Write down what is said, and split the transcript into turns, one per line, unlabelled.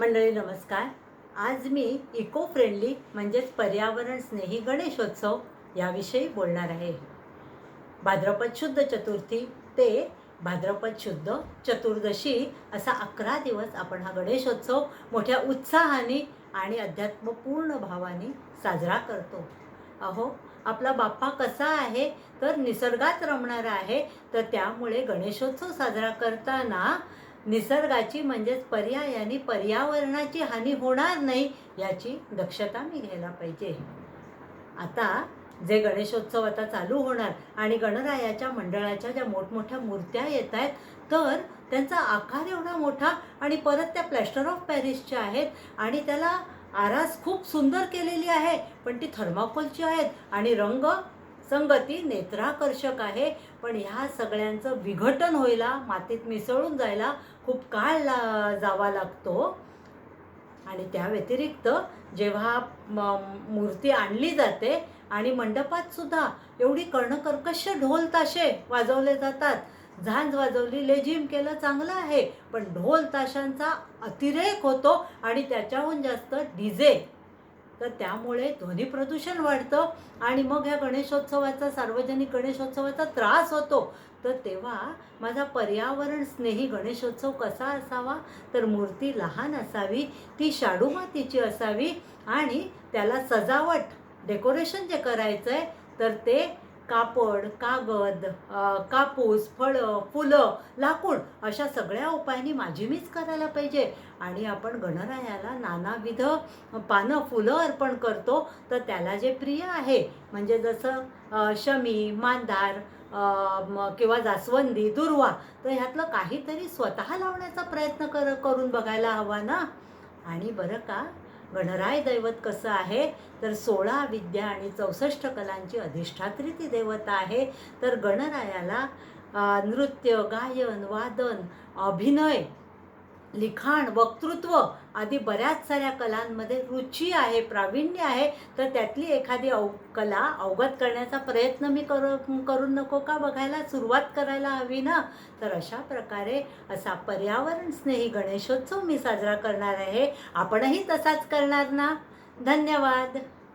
मंडळी नमस्कार. आज मी इको फ्रेंडली म्हणजेच पर्यावरण स्नेही गणेशोत्सव याविषयी बोलणार आहे. भाद्रपद शुद्ध चतुर्थी ते भाद्रपद शुद्ध चतुर्दशी असा अकरा दिवस आपण हा गणेशोत्सव मोठ्या उत्साहाने आणि अध्यात्मपूर्ण भावाने साजरा करतो. अहो आपला बाप्पा कसा आहे? तर निसर्गात रमणारा आहे. तर त्यामुळे गणेशोत्सव साजरा करताना निसर्गाची म्हणजेच पर्यायाने पर्यावरणाची हानी होणार नाही याची दक्षता मी घ्यायला पाहिजे. आता जे गणेशोत्सव आता चालू होणार आणि गणरायाच्या मंडळाच्या ज्या मोठमोठ्या मूर्त्या येत आहेत तर त्यांचा आकार एवढा मोठा आणि परत त्या प्लॅस्टर ऑफ पॅरिसच्या आहेत आणि त्याला आरास खूप सुंदर केलेली आहे पण ती थर्माकोलची आहेत आणि रंग संगती नेत्राकर्षक आहे. पण ह्या सगळ्यांचं विघटन व्हायला मातीत मिसळून जायला खूप काळ ला जावा लागतो. आणि त्या व्यतिरिक्त जेव्हा म- मूर्ती आणली जाते आणि मंडपात सुद्धा एवढी कर्णकर्कश ढोल ताशे वाजवले जातात. झांज वाजवली लेझिम केलं चांगलं आहे पण ढोल ताशांचा अतिरेक होतो आणि त्याच्याहून जास्त डीजे तर त्यामुळे ध्वनी प्रदूषण वाढतं आणि मग ह्या गणेशोत्सवाचा सार्वजनिक गणेशोत्सवाचा त्रास होतो. तर तेव्हा माझा पर्यावरण स्नेही गणेशोत्सव कसा असावा? तर मूर्ती लहान असावी ती शाडू मातीची असावी आणि त्याला सजावट डेकोरेशन जे करायचं आहे तर ते कापड कागद कापूस फळं फुलं लाकूड अशा सगळ्या उपायांनी माझी मीच करायला पाहिजे. आणि आपण गणरायाला नानाविध पानं फुलं अर्पण करतो तर त्याला जे प्रिय आहे म्हणजे जसं शमी मांदार किंवा जास्वंदी दुर्वा तर ह्यातलं काहीतरी स्वतः लावण्याचा प्रयत्न कर करून बघायला हवा ना? आणि बरं का गणराय दैवत कसं आहे? तर सोळा विद्या आणि चौसष्ट कलांची अधिष्ठात्री ती देवता आहे. तर गणरायाला नृत्य गायन वादन अभिनय लिखाण वक्तृत्व आदी बऱ्याच साऱ्या कलांमध्ये रुची आहे प्रावीण्य आहे. तर त्यातली एखादी अव कला अवगत करण्याचा प्रयत्न मी करू करून नको का? बघायला सुरुवात करायला हवी ना? तर अशा प्रकारे असा पर्यावरण स्नेही गणेशोत्सव मी साजरा करणार आहे. आपणही तसाच करणार ना? धन्यवाद.